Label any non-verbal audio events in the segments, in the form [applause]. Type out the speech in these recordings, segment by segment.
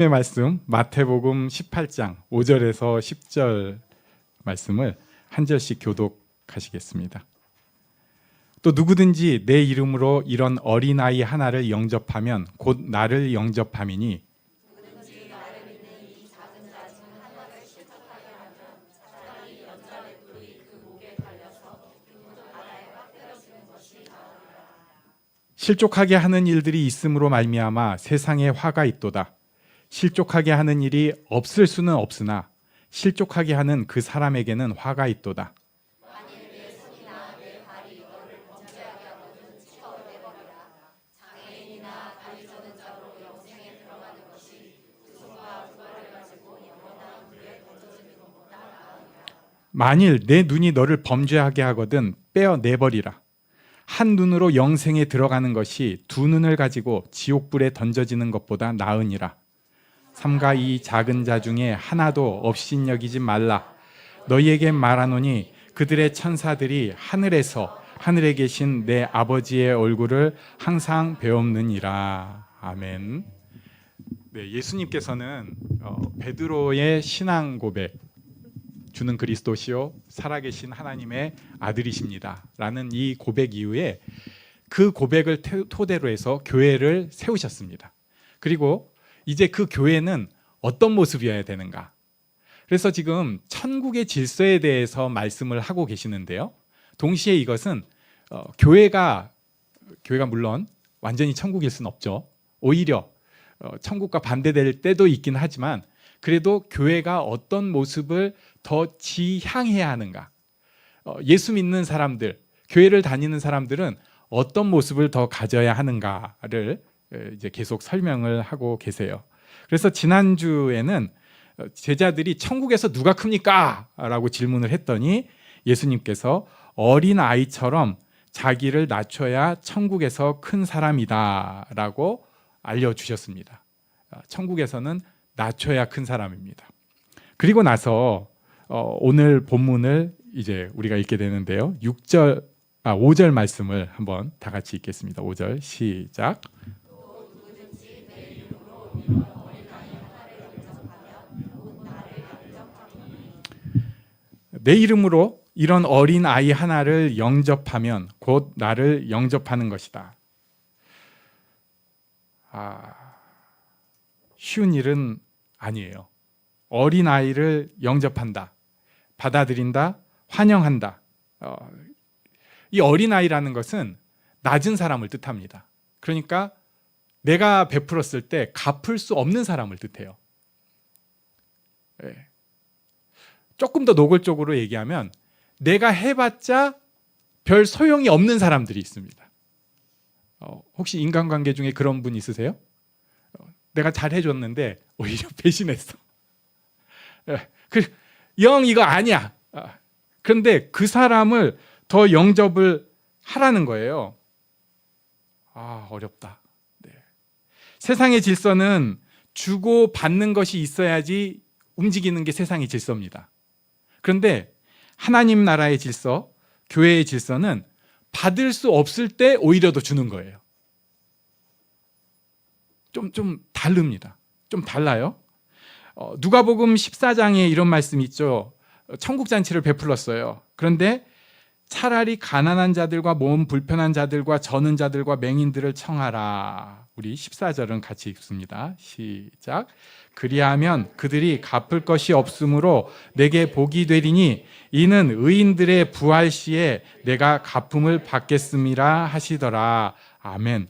의 말씀 마태복음 18장 5절에서 10절 말씀을 한 절씩 교독하시겠습니다. 또 누구든지 내 이름으로 이런 어린아이 하나를 영접하면 곧 나를 영접함이니 실족하게 하는 일들이 있음으로 말미암아 세상에 화가 있도다. 실족하게 하는 일이 없을 수는 없으나 실족하게 하는 그 사람에게는 화가 있도다. 만일 내 눈이 너를 범죄하게 하거든 빼어 내버리라. 한 눈으로 영생에 들어가는 것이 두 눈을 가지고 지옥불에 던져지는 것보다 나으니라. 삼가 이 작은 자 중에 하나도 없인 여기지 말라. 너희에게 말하노니 그들의 천사들이 하늘에서 하늘에 계신 내 아버지의 얼굴을 항상 배옵느니라. 아멘. 네, 예수님께서는 어, 베드로의 신앙 고백 주는 그리스도시요 살아계신 하나님의 아들이십니다라는 이 고백 이후에 그 고백을 태- 토대로 해서 교회를 세우셨습니다. 그리고 이제 그 교회는 어떤 모습이어야 되는가? 그래서 지금 천국의 질서에 대해서 말씀을 하고 계시는데요. 동시에 이것은 어, 교회가 교회가 물론 완전히 천국일 수는 없죠. 오히려 어, 천국과 반대될 때도 있긴 하지만 그래도 교회가 어떤 모습을 더 지향해야 하는가? 어, 예수 믿는 사람들, 교회를 다니는 사람들은 어떤 모습을 더 가져야 하는가를 에, 이제 계속 설명을 하고 계세요. 그래서 지난 주에는 어, 제자들이 천국에서 누가 큽니까?라고 질문을 했더니 예수님께서 어린 아이처럼 자기를 낮춰야 천국에서 큰 사람이다 라고 알려주셨습니다. 어, 천국에서는 낮춰야 큰 사람입니다. 그리고 나서 어, 오늘 본문을 이제 우리가 읽게 되는데요. 6절 아 5절 말씀을 한번 다 같이 읽겠습니다. 5절 시작. 내 이름으로 이런 어린 아이 하나를 영접하면 곧 나를 영접하는 것이다. 아, 쉬운 일은 아니에요. 어린 아이를 영접한다, 받아들인다, 환영한다. 어, 이 어린 아이라는 것은 낮은 사람을 뜻합니다. 그러니까 내가 베풀었을 때 갚을 수 없는 사람을 뜻해요. 예. 조금 더 노골적으로 얘기하면 내가 해봤자 별 소용이 없는 사람들이 있습니다. 어, 혹시 인간관계 중에 그런 분 있으세요? 어, 내가 잘 해줬는데 오히려 [laughs] 배신했어. 예, 그, 영 이거 아니야. 아, 그런데 그 사람을 더 영접을 하라는 거예요. 아 어렵다. 네. 세상의 질서는 주고 받는 것이 있어야지 움직이는 게 세상의 질서입니다. 그런데 하나님 나라의 질서, 교회의 질서는 받을 수 없을 때 오히려 더 주는 거예요. 좀, 좀 다릅니다. 좀 달라요. 어, 누가복음 14장에 이런 말씀이 있죠. 어, 천국 잔치를 베풀었어요. 그런데 차라리 가난한 자들과 몸 불편한 자들과 저는 자들과 맹인들을 청하라. 우리 14절은 같이 읽습니다. 시작. 그리하면 그들이 갚을 것이 없으므로 내게 복이 되리니 이는 의인들의 부활 시에 내가 갚음을 받겠음이라 하시더라. 아멘.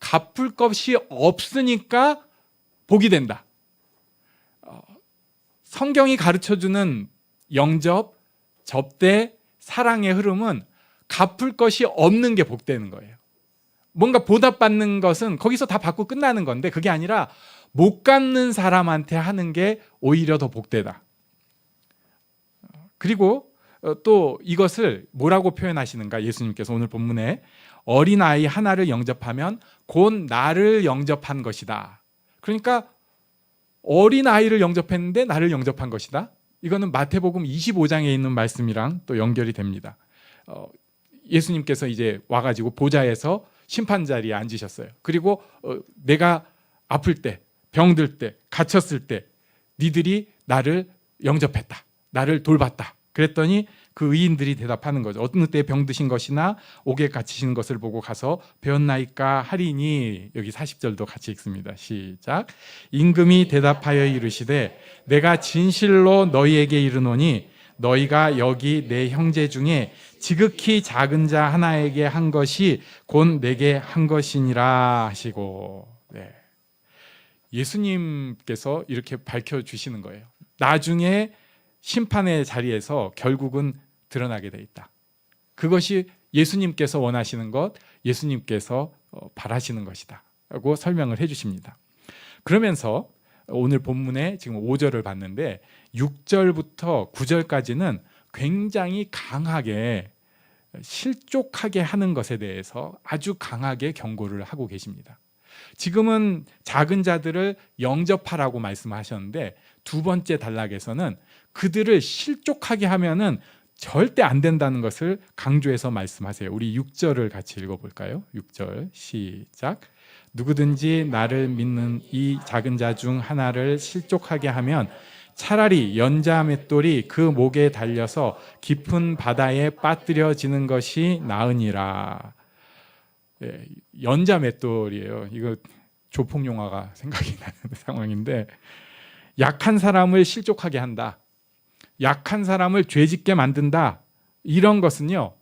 갚을 것이 없으니까 복이 된다. 어, 성경이 가르쳐 주는 영접, 접대, 사랑의 흐름은 갚을 것이 없는 게 복되는 거예요. 뭔가 보답받는 것은 거기서 다 받고 끝나는 건데 그게 아니라 못 갚는 사람한테 하는 게 오히려 더 복되다. 그리고 어, 또 이것을 뭐라고 표현하시는가 예수님께서 오늘 본문에 어린 아이 하나를 영접하면 곧 나를 영접한 것이다. 그러니까 어린 아이를 영접했는데 나를 영접한 것이다. 이거는 마태복음 25장에 있는 말씀이랑 또 연결이 됩니다. 어, 예수님께서 이제 와가지고 보좌에서 심판 자리에 앉으셨어요. 그리고 어, 내가 아플 때 병들 때, 갇혔을 때 니들이 나를 영접했다. 나를 돌봤다. 그랬더니 그 의인들이 대답하는 거죠. 어느 때 병 드신 것이나 옥에 갇히신 것을 보고 가서 배웠나이까 하리니 여기 40절도 같이 읽습니다. 시작. 임금이 대답하여 이르시되 내가 진실로 너희에게 이르노니 너희가 여기 내 형제 중에 지극히 작은 자 하나에게 한 것이 곧 내게 한 것이니라 하시고 네. 예수님께서 이렇게 밝혀 주시는 거예요. 나중에 심판의 자리에서 결국은 드러나게 돼 있다. 그것이 예수님께서 원하시는 것, 예수님께서 어, 바라시는 것이다. 라고 설명을 해 주십니다. 그러면서 오늘 본문에 지금 5절을 봤는데 6절부터 9절까지는 굉장히 강하게 실족하게 하는 것에 대해서 아주 강하게 경고를 하고 계십니다. 지금은 작은 자들을 영접하라고 말씀하셨는데 두 번째 단락에서는 그들을 실족하게 하면은 절대 안 된다는 것을 강조해서 말씀하세요. 우리 6절을 같이 읽어 볼까요? 6절 시작. 누구든지 나를 믿는 이 작은 자 중 하나를 실족하게 하면 차라리 연자 맷돌이 그 목에 달려서 깊은 바다에 빠뜨려지는 것이 나으니라. 예, 연자 맷돌이에요. 이거 조폭 영화가 생각이 나는 [laughs] 상황인데 약한 사람을 실족하게 한다. 약한 사람을 죄짓게 만든다. 이런 것은요.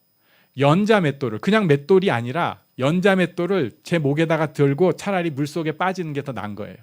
연자 맷돌을 그냥 맷돌이 아니라 연자 맷돌을 제 목에다가 들고 차라리 물 속에 빠지는 게 더 나은 거예요.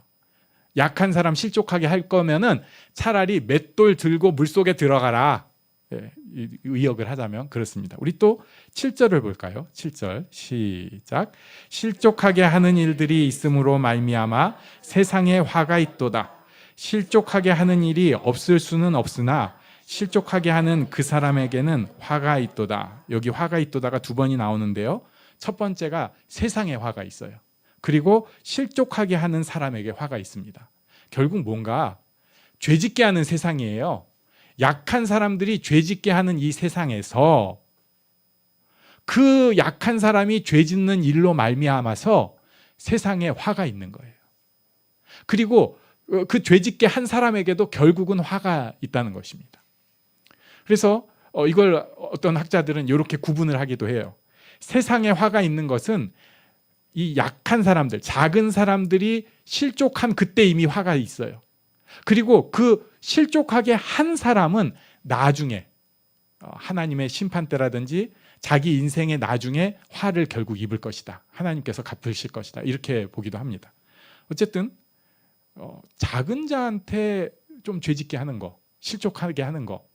약한 사람 실족하게 할 거면은 차라리 맷돌 들고 물 속에 들어가라. 예, 이- 의역을 하자면 그렇습니다. 우리 또 7절을 볼까요? 7절 시작. 실족하게 하는 일들이 있으므로 말미암아 세상에 화가 있도다. 실족하게 하는 일이 없을 수는 없으나 실족하게 하는 그 사람에게는 화가 있도다. 여기 화가 있도다가 두 번이 나오는데요. 첫 번째가 세상에 화가 있어요. 그리고 실족하게 하는 사람에게 화가 있습니다. 결국 뭔가 죄짓게 하는 세상이에요. 약한 사람들이 죄짓게 하는 이 세상에서 그 약한 사람이 죄짓는 일로 말미암아서 세상에 화가 있는 거예요. 그리고 어, 그 죄짓게 한 사람에게도 결국은 화가 있다는 것입니다. 그래서 어, 이걸 어떤 학자들은 이렇게 구분을 하기도 해요. 세상에 화가 있는 것은 이 약한 사람들, 작은 사람들이 실족한 그때 이미 화가 있어요. 그리고 그 실족하게 한 사람은 나중에 어, 하나님의 심판 때라든지 자기 인생의 나중에 화를 결국 입을 것이다. 하나님께서 갚으실 것이다. 이렇게 보기도 합니다. 어쨌든 어, 작은 자한테 좀 죄짓게 하는 거, 실족하게 하는 거,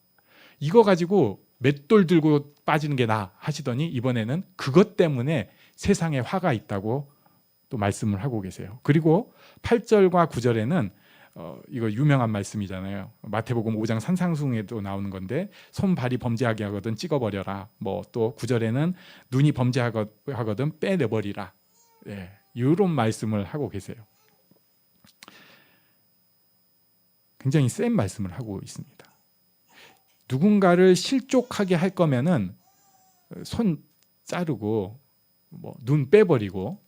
이거 가지고 맷돌 들고 빠지는 게 나 하시더니 이번에는 그것 때문에 세상에 화가 있다고 또 말씀을 하고 계세요. 그리고 8절과 9절에는 어, 이거 유명한 말씀이잖아요. 마태복음 5장 산상숭에도 나오는 건데 손 발이 범죄하게 하거든 찍어버려라. 뭐 또 9절에는 눈이 범죄하거든 빼내버리라. 예, 이런 말씀을 하고 계세요. 굉장히 센 말씀을 하고 있습니다. 누군가를 실족하게 할 거면은 손 자르고 뭐 눈 빼버리고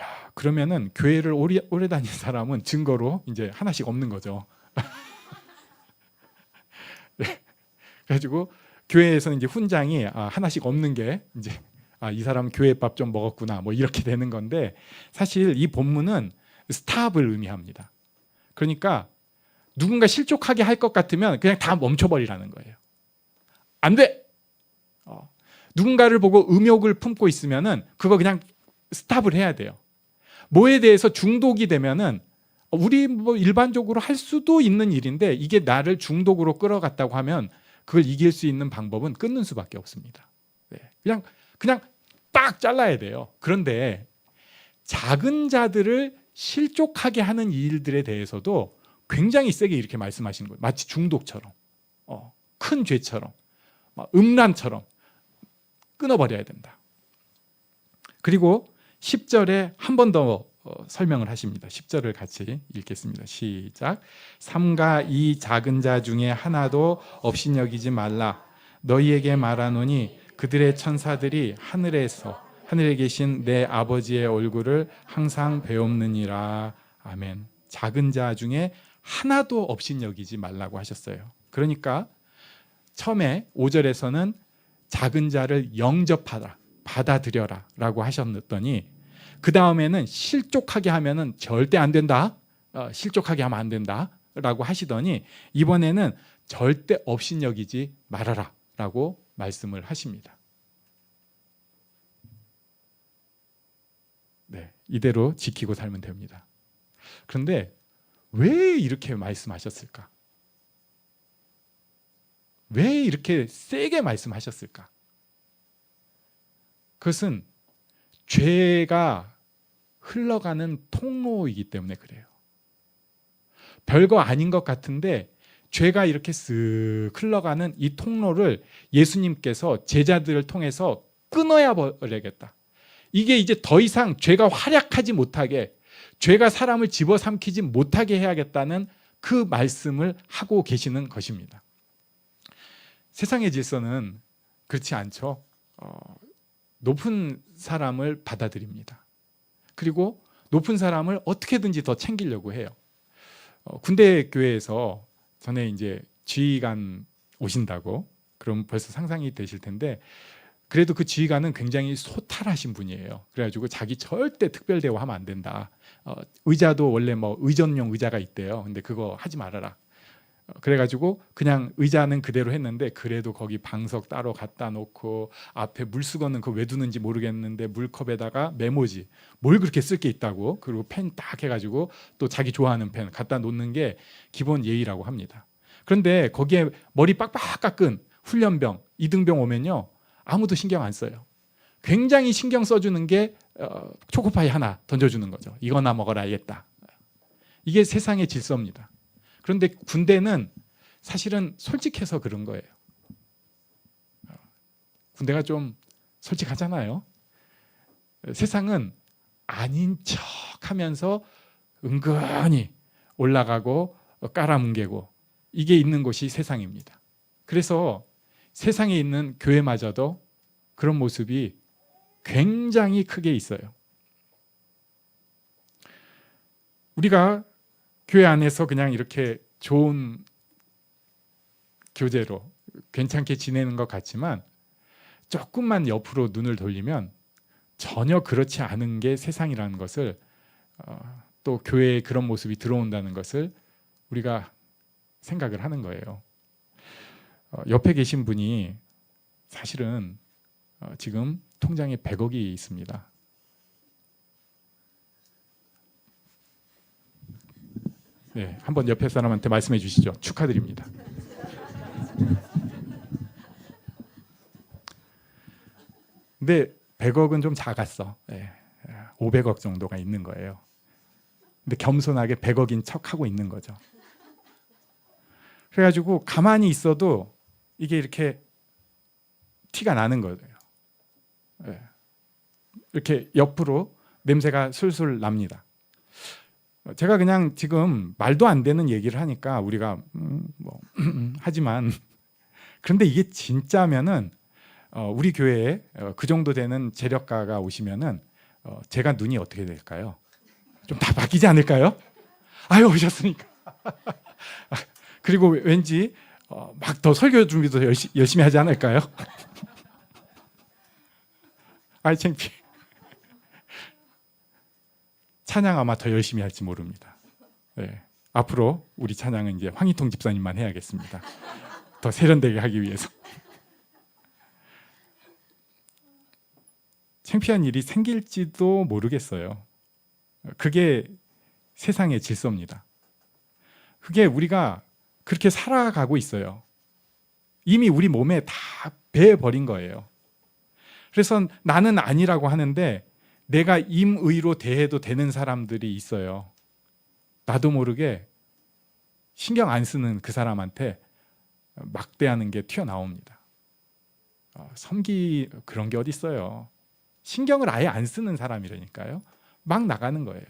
야 그러면은 교회를 오래, 오래 다닌 사람은 증거로 이제 하나씩 없는 거죠. [laughs] 네. 그래가지고 교회에서는 이제 훈장이 아, 하나씩 없는 게 이제 아, 이 사람 교회 밥 좀 먹었구나 뭐 이렇게 되는 건데 사실 이 본문은 스탑을 의미합니다. 그러니까 누군가 실족하게 할 것 같으면 그냥 다 멈춰버리라는 거예요. 안 돼. 어. 누군가를 보고 음욕을 품고 있으면은 그거 그냥 스탑을 해야 돼요. 뭐에 대해서 중독이 되면은 우리 뭐 일반적으로 할 수도 있는 일인데 이게 나를 중독으로 끌어갔다고 하면 그걸 이길 수 있는 방법은 끊는 수밖에 없습니다. 네. 그냥 그냥 빡 잘라야 돼요. 그런데 작은 자들을 실족하게 하는 일들에 대해서도 굉장히 세게 이렇게 말씀하시는 거예요. 마치 중독처럼, 어, 큰 죄처럼, 막 음란처럼 끊어버려야 된다. 그리고 10절에 한 번더 어, 설명을 하십니다. 10절을 같이 읽겠습니다. 시작. 삼가 이 작은 자 중에 하나도 없인 여기지 말라. 너희에게 말하노니 그들의 천사들이 하늘에서 하늘에 계신 내 아버지의 얼굴을 항상 배옵느니라. 아멘. 작은 자 중에 하나도 업신여기지 말라고 하셨어요. 그러니까 처음에 5절에서는 작은 자를 영접하라, 받아들여라 라고 하셨더니 그 다음에는 실족하게 하면은 절대 안 된다. 어, 실족하게 하면 안 된다 라고 하시더니 이번에는 절대 업신여기지 말아라 라고 말씀을 하십니다. 네, 이대로 지키고 살면 됩니다. 그런데 왜 이렇게 말씀하셨을까? 왜 이렇게 세게 말씀하셨을까? 그것은 죄가 흘러가는 통로이기 때문에 그래요. 별거 아닌 것 같은데 죄가 이렇게 쓱 흘러가는 이 통로를 예수님께서 제자들을 통해서 끊어야 버려야겠다. 이게 이제 더 이상 죄가 활약하지 못하게 죄가 사람을 집어삼키지 못하게 해야겠다는 그 말씀을 하고 계시는 것입니다. 세상의 질서는 그렇지 않죠. 어, 높은 사람을 받아들입니다. 그리고 높은 사람을 어떻게든지 더 챙기려고 해요. 어, 군대 교회에서 전에 이제 지휘관 오신다고 그럼 벌써 상상이 되실 텐데 그래도 그 지휘관은 굉장히 소탈하신 분이에요. 그래가지고 자기 절대 특별 대우하면 안 된다. 어, 의자도 원래 뭐 의전용 의자가 있대요. 근데 그거 하지 말아라. 어, 그래가지고 그냥 의자는 그대로 했는데 그래도 거기 방석 따로 갖다 놓고 앞에 물수건은 그 왜 두는지 모르겠는데 물컵에다가 메모지 뭘 그렇게 쓸 게 있다고 그리고 펜 딱 해가지고 또 자기 좋아하는 펜 갖다 놓는 게 기본 예의라고 합니다. 그런데 거기에 머리 빡빡 깎은 훈련병 이등병 오면요 아무도 신경 안 써요. 굉장히 신경 써주는 게 어, 초코파이 하나 던져주는 거죠. 이거나 먹어라 알겠다. 이게 세상의 질서입니다. 그런데 군대는 사실은 솔직해서 그런 거예요. 어, 군대가 좀 솔직하잖아요. 세상은 아닌 척 하면서 은근히 올라가고 깔아뭉개고 이게 있는 곳이 세상입니다. 그래서 세상에 있는 교회마저도 그런 모습이 굉장히 크게 있어요. 우리가 교회 안에서 그냥 이렇게 좋은 교제로 괜찮게 지내는 것 같지만 조금만 옆으로 눈을 돌리면 전혀 그렇지 않은 게 세상이라는 것을 어, 또 교회에 그런 모습이 들어온다는 것을 우리가 생각을 하는 거예요. 어, 옆에 계신 분이 사실은 어, 지금 통장에 100억이 있습니다. 네, 한번 옆에 사람한테 말씀해 주시죠. 축하드립니다. 근데 100억은 좀 작았어. 네, 500억 정도가 있는 거예요. 근데 겸손하게 100억인 척 하고 있는 거죠. 그래가지고 가만히 있어도 이게 이렇게 티가 나는 거예요. 예. 이렇게 옆으로 냄새가 술술 납니다. 제가 그냥 지금 말도 안 되는 얘기를 하니까 우리가 음, 뭐 [clears throat] 하지만 [laughs] 그런데 이게 진짜면은 어, 우리 교회에 어, 그 정도 되는 재력가가 오시면은 어, 제가 눈이 어떻게 될까요? 좀 다 바뀌지 않을까요? 아유 오셨으니까. [laughs] 그리고 왠지 어, 막 더 설교 준비도 열시, 열심히 하지 않을까요? [laughs] 아이 창피. [laughs] 찬양 아마 더 열심히 할지 모릅니다. 네. 앞으로 우리 찬양은 이제 황희통 집사님만 해야겠습니다. 더 세련되게 하기 위해서. [laughs] 창피한 일이 생길지도 모르겠어요. 그게 세상의 질서입니다. 그게 우리가 그렇게 살아가고 있어요. 이미 우리 몸에 다 배버린 거예요. 그래서 나는 아니라고 하는데 내가 임의로 대해도 되는 사람들이 있어요. 나도 모르게 신경 안 쓰는 그 사람한테 막대하는 게 튀어나옵니다. 어, 섬기 그런 게 어디 있어요. 신경을 아예 안 쓰는 사람이라니까요. 막 나가는 거예요.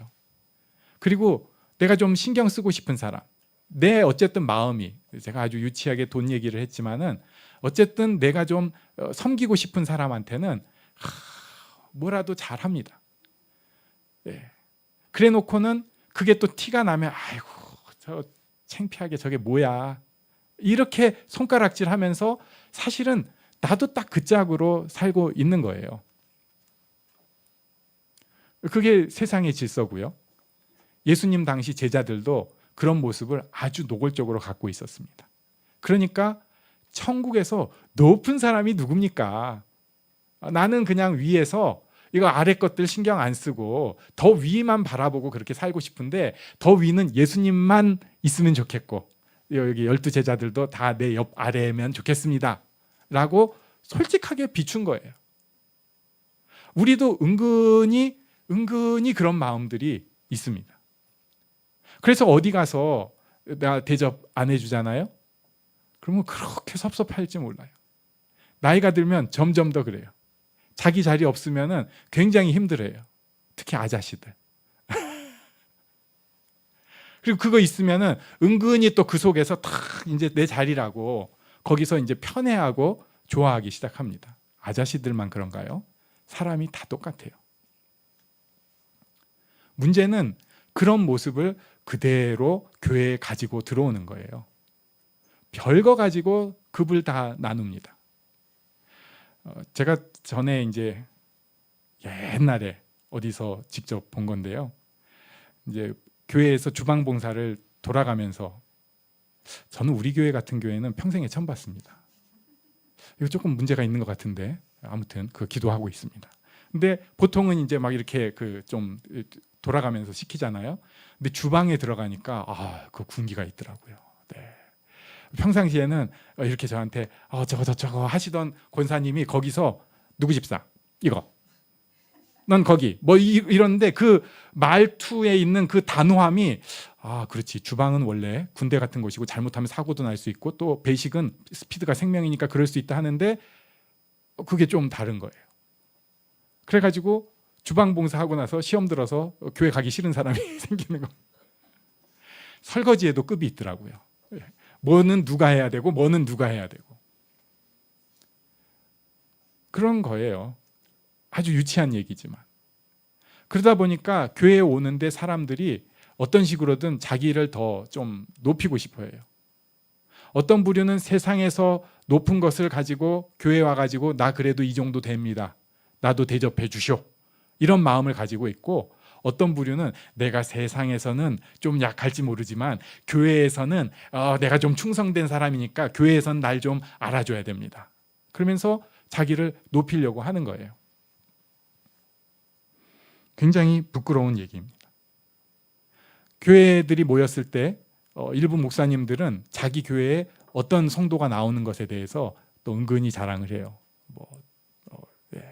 그리고 내가 좀 신경 쓰고 싶은 사람, 내 어쨌든 마음이 제가 아주 유치하게 돈 얘기를 했지만은 어쨌든 내가 좀 어, 섬기고 싶은 사람한테는 하, 뭐라도 잘합니다. 예. 그래 놓고는 그게 또 티가 나면 아이고 저 창피하게 저게 뭐야 이렇게 손가락질하면서 사실은 나도 딱 그 짝으로 살고 있는 거예요. 그게 세상의 질서고요. 예수님 당시 제자들도 그런 모습을 아주 노골적으로 갖고 있었습니다. 그러니까 천국에서 높은 사람이 누굽니까? 나는 그냥 위에서 이거 아래 것들 신경 안 쓰고 더 위만 바라보고 그렇게 살고 싶은데 더 위는 예수님만 있으면 좋겠고 여기 열두 제자들도 다 내 옆 아래면 좋겠습니다. 라고 솔직하게 비춘 거예요. 우리도 은근히 은근히 그런 마음들이 있습니다. 그래서 어디 가서 내가 대접 안 해주잖아요. 그러면 그렇게 섭섭할지 몰라요. 나이가 들면 점점 더 그래요. 자기 자리 없으면은 굉장히 힘들어요. 특히 아자씨들. [laughs] 그리고 그거 있으면은 은근히 또 그 속에서 탁 이제 내 자리라고 거기서 이제 편애하고 좋아하기 시작합니다. 아자씨들만 그런가요? 사람이 다 똑같아요. 문제는 그런 모습을 그대로 교회에 가지고 들어오는 거예요. 별거 가지고 급을 다 나눕니다. 어, 제가 전에 이제 옛날에 어디서 직접 본 건데요. 이제 교회에서 주방 봉사를 돌아가면서 저는 우리 교회 같은 교회는 평생에 처음 봤습니다. 이거 조금 문제가 있는 것 같은데 아무튼 그 기도하고 있습니다. 근데 보통은 이제 막 이렇게 그 좀 돌아가면서 시키잖아요. 근데 주방에 들어가니까 아 그 군기가 있더라고요. 네. 평상시에는 이렇게 저한테 어, 저거 저 저거 하시던 권사님이 거기서 누구 집사 이거 넌 거기 뭐 이, 이런데 그 말투에 있는 그 단호함이 아 그렇지 주방은 원래 군대 같은 곳이고 잘못하면 사고도 날 수 있고 또 배식은 스피드가 생명이니까 그럴 수 있다 하는데 그게 좀 다른 거예요. 그래가지고 주방 봉사하고 나서 시험 들어서 교회 가기 싫은 사람이 [laughs] 생기는 거. 설거지에도 급이 있더라고요. 뭐는 누가 해야 되고 뭐는 누가 해야 되고 그런 거예요. 아주 유치한 얘기지만 그러다 보니까 교회에 오는데 사람들이 어떤 식으로든 자기를 더 좀 높이고 싶어해요. 어떤 부류는 세상에서 높은 것을 가지고 교회 와 가지고 나 그래도 이 정도 됩니다. 나도 대접해 주쇼. 이런 마음을 가지고 있고 어떤 부류는 내가 세상에서는 좀 약할지 모르지만 교회에서는 어, 내가 좀 충성된 사람이니까 교회에서는 날좀 알아줘야 됩니다. 그러면서 자기를 높이려고 하는 거예요. 굉장히 부끄러운 얘기입니다. 교회들이 모였을 때 어, 일부 목사님들은 자기 교회에 어떤 성도가 나오는 것에 대해서 또 은근히 자랑을 해요. 뭐 어, 예.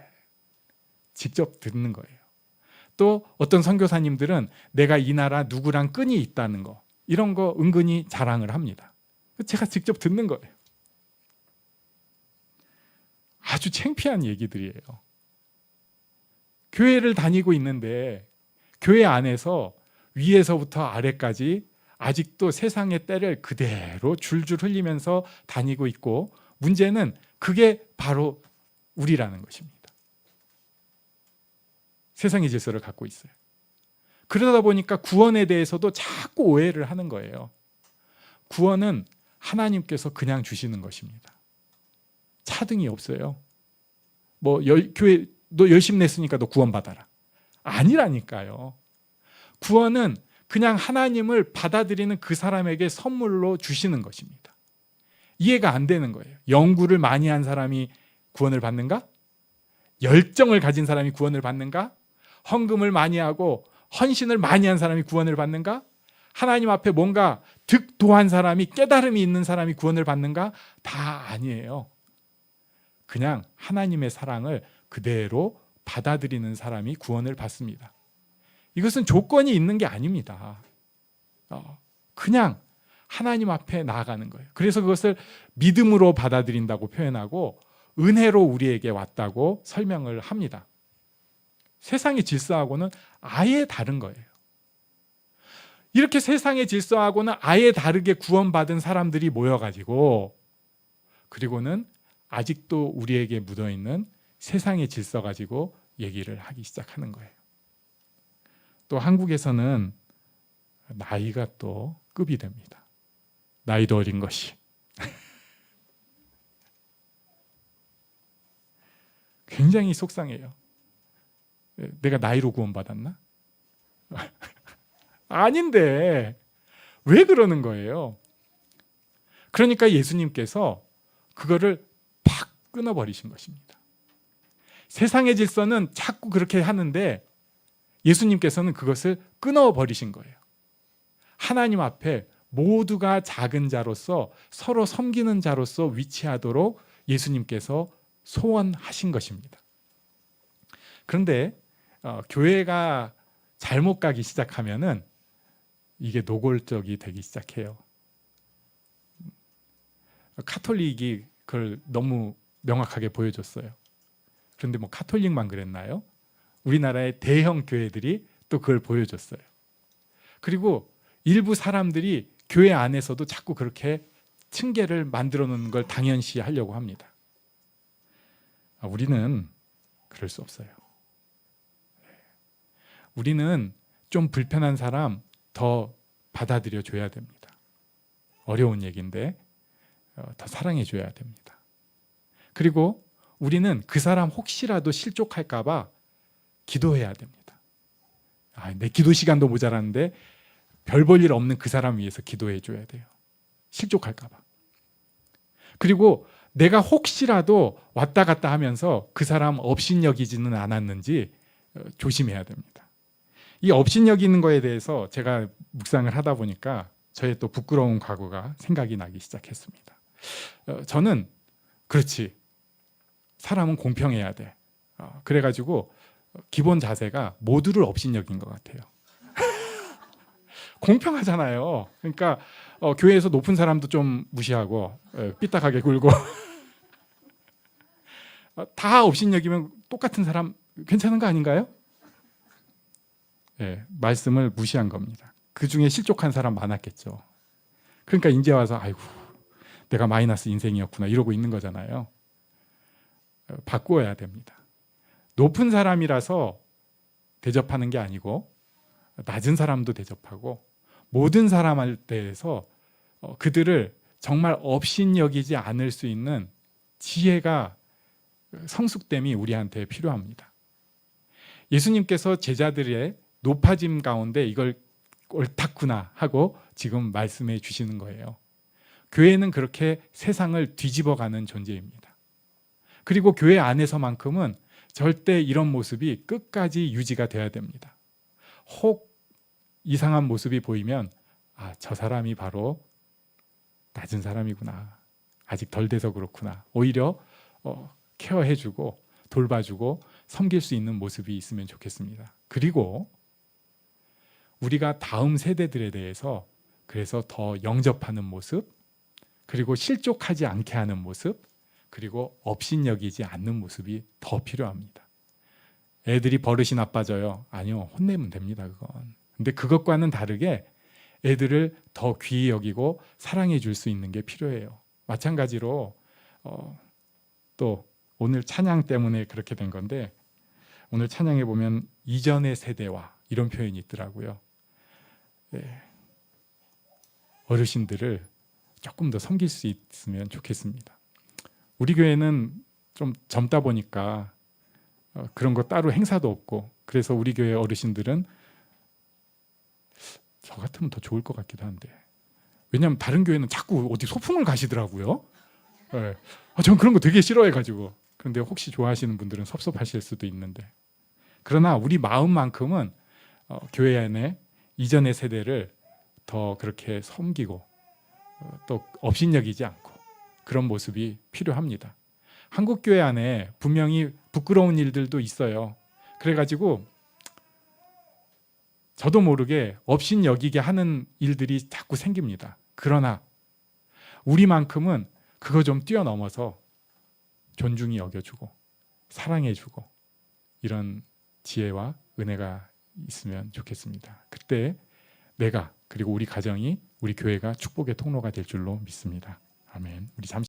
직접 듣는 거예요. 또 어떤 선교사님들은 내가 이 나라 누구랑 끈이 있다는 거 이런 거 은근히 자랑을 합니다. 제가 직접 듣는 거예요. 아주 창피한 얘기들이에요. 교회를 다니고 있는데 교회 안에서 위에서부터 아래까지 아직도 세상의 때를 그대로 줄줄 흘리면서 다니고 있고 문제는 그게 바로 우리라는 것입니다. 세상의 질서를 갖고 있어요. 그러다 보니까 구원에 대해서도 자꾸 오해를 하는 거예요. 구원은 하나님께서 그냥 주시는 것입니다. 차등이 없어요. 뭐 열, 교회 너 열심히 냈으니까 너 구원 받아라. 아니라니까요. 구원은 그냥 하나님을 받아들이는 그 사람에게 선물로 주시는 것입니다. 이해가 안 되는 거예요. 연구를 많이 한 사람이 구원을 받는가? 열정을 가진 사람이 구원을 받는가? 헌금을 많이 하고 헌신을 많이 한 사람이 구원을 받는가? 하나님 앞에 뭔가 득도한 사람이 깨달음이 있는 사람이 구원을 받는가? 다 아니에요. 그냥 하나님의 사랑을 그대로 받아들이는 사람이 구원을 받습니다. 이것은 조건이 있는 게 아닙니다. 어, 그냥 하나님 앞에 나아가는 거예요. 그래서 그것을 믿음으로 받아들인다고 표현하고 은혜로 우리에게 왔다고 설명을 합니다. 세상의 질서하고는 아예 다른 거예요. 이렇게 세상의 질서하고는 아예 다르게 구원받은 사람들이 모여가지고 그리고는 아직도 우리에게 묻어있는 세상의 질서 가지고 얘기를 하기 시작하는 거예요. 또 한국에서는 나이가 또 급이 됩니다. 나이도 어린 것이. [laughs] 굉장히 속상해요. 예, 내가 나이로 구원받았나? [laughs] 아닌데 왜 그러는 거예요? 그러니까 예수님께서 그거를 팍 끊어버리신 것입니다. 세상의 질서는 자꾸 그렇게 하는데 예수님께서는 그것을 끊어버리신 거예요. 하나님 앞에 모두가 작은 자로서 서로 섬기는 자로서 위치하도록 예수님께서 소원하신 것입니다. 그런데 어, 교회가 잘못 가기 시작하면은 이게 노골적이 되기 시작해요. 카톨릭이 그걸 너무 명확하게 보여줬어요. 그런데 뭐 카톨릭만 그랬나요? 우리나라의 대형 교회들이 또 그걸 보여줬어요. 그리고 일부 사람들이 교회 안에서도 자꾸 그렇게 층계를 만들어 놓는 걸 당연시 하려고 합니다. 아, 우리는 그럴 수 없어요. 우리는 좀 불편한 사람 더 받아들여 줘야 됩니다. 어려운 얘기인데 어, 더 사랑해 줘야 됩니다. 그리고 우리는 그 사람 혹시라도 실족할까봐 기도해야 됩니다. 아, 내 기도 시간도 모자라는데 별 볼 일 없는 그 사람 위해서 기도해 줘야 돼요. 실족할까봐. 그리고 내가 혹시라도 왔다 갔다 하면서 그 사람 업신여기지는 않았는지 어, 조심해야 됩니다. 이 업신여기는 거에 대해서 제가 묵상을 하다 보니까 저의 또 부끄러운 과거가 생각이 나기 시작했습니다. 어, 저는 그렇지 사람은 공평해야 돼. 어, 그래가지고 기본 자세가 모두를 업신여긴 것 같아요. [laughs] 공평하잖아요. 그러니까 어, 교회에서 높은 사람도 좀 무시하고 어, 삐딱하게 굴고 [laughs] 어, 다 업신여기면 똑같은 사람 괜찮은 거 아닌가요? 예, 말씀을 무시한 겁니다. 그 중에 실족한 사람 많았겠죠. 그러니까 이제 와서 아이고 내가 마이너스 인생이었구나 이러고 있는 거잖아요. 어, 바꾸어야 됩니다. 높은 사람이라서 대접하는 게 아니고 낮은 사람도 대접하고 모든 사람에 대해서 어, 그들을 정말 업신여기지 않을 수 있는 지혜가 성숙됨이 우리한테 필요합니다. 예수님께서 제자들의 높아짐 가운데 이걸 옳다구나 하고 지금 말씀해 주시는 거예요. 교회는 그렇게 세상을 뒤집어 가는 존재입니다. 그리고 교회 안에서만큼은 절대 이런 모습이 끝까지 유지가 돼야 됩니다. 혹 이상한 모습이 보이면 아, 저 사람이 바로 낮은 사람이구나. 아직 덜 돼서 그렇구나. 오히려 어, 케어해주고 돌봐주고 섬길 수 있는 모습이 있으면 좋겠습니다. 그리고 우리가 다음 세대들에 대해서 그래서 더 영접하는 모습, 그리고 실족하지 않게 하는 모습, 그리고 업신여기지 않는 모습이 더 필요합니다. 애들이 버릇이 나빠져요. 아니요, 혼내면 됩니다. 그건. 근데 그것과는 다르게 애들을 더 귀히 여기고 사랑해 줄 수 있는 게 필요해요. 마찬가지로 어, 또 오늘 찬양 때문에 그렇게 된 건데 오늘 찬양에 보면 이전의 세대와 이런 표현이 있더라고요. 네. 어르신들을 조금 더 섬길 수 있으면 좋겠습니다. 우리 교회는 좀 젊다 보니까 어, 그런 거 따로 행사도 없고 그래서 우리 교회 어르신들은 저 같으면 더 좋을 것 같기도 한데 왜냐하면 다른 교회는 자꾸 어디 소풍을 가시더라고요. 네. 아, 저는 그런 거 되게 싫어해가지고 그런데 혹시 좋아하시는 분들은 섭섭하실 수도 있는데 그러나 우리 마음만큼은 어, 교회 안에 이전의 세대를 더 그렇게 섬기고 어, 또 업신여기지 않고 그런 모습이 필요합니다. 한국 교회 안에 분명히 부끄러운 일들도 있어요. 그래가지고 저도 모르게 업신여기게 하는 일들이 자꾸 생깁니다. 그러나 우리만큼은 그거 좀 뛰어넘어서 존중이 여겨주고 사랑해주고 이런 지혜와 은혜가 있으면 좋겠습니다. 그때 내가 그리고 우리 가정이 우리 교회가 축복의 통로가 될 줄로 믿습니다. 아멘. 우리 잠시